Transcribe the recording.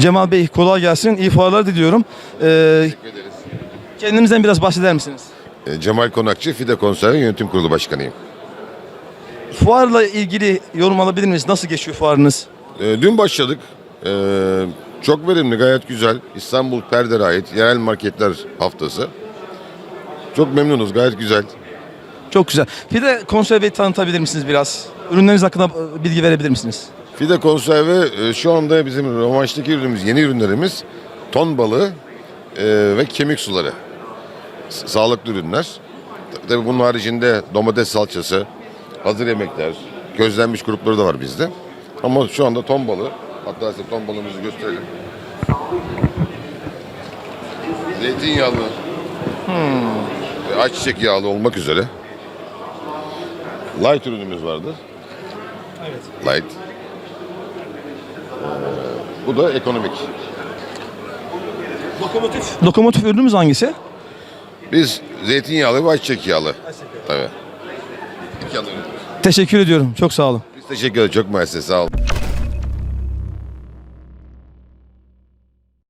Cemal Bey kolay gelsin. İyi fuarlar diliyorum. Ee, kendinizden biraz bahseder misiniz? E, Cemal Konakçı, FİDE Konserve Yönetim Kurulu Başkanıyım. Fuarla ilgili yorum alabilir miyiz? Nasıl geçiyor fuarınız? E, Dün başladık. E, Çok verimli, gayet güzel. İstanbul Perder'e ait yerel marketler haftası. Çok memnunuz, gayet güzel. Çok güzel. Bir de konserveyi tanıtabilir misiniz biraz? Ürünleriniz hakkında e, bilgi verebilir misiniz? FİDE Konserve e, şu anda bizim romançtaki ürünümüz, yeni ürünlerimiz ton balığı e, ve kemik suları. Sağlıklı ürünler. Tabii bunun haricinde domates salçası, hazır yemekler, közlenmiş grupları da var bizde. Ama şu anda ton balığı, hatta size ton balığımızı gösterelim. Zeytinyağlı, ve ayçiçek yağlı olmak üzere. Light ürünümüz vardır. Evet. Light. Bu da ekonomik. Lokomotif. Lokomotif ürünümüz hangisi? Biz zeytinyağlı ve ayçiçek yağlı. Tabii. Teşekkür ediyorum. Çok sağ olun. Biz teşekkür ederiz. Çok mersi. Sağ olun.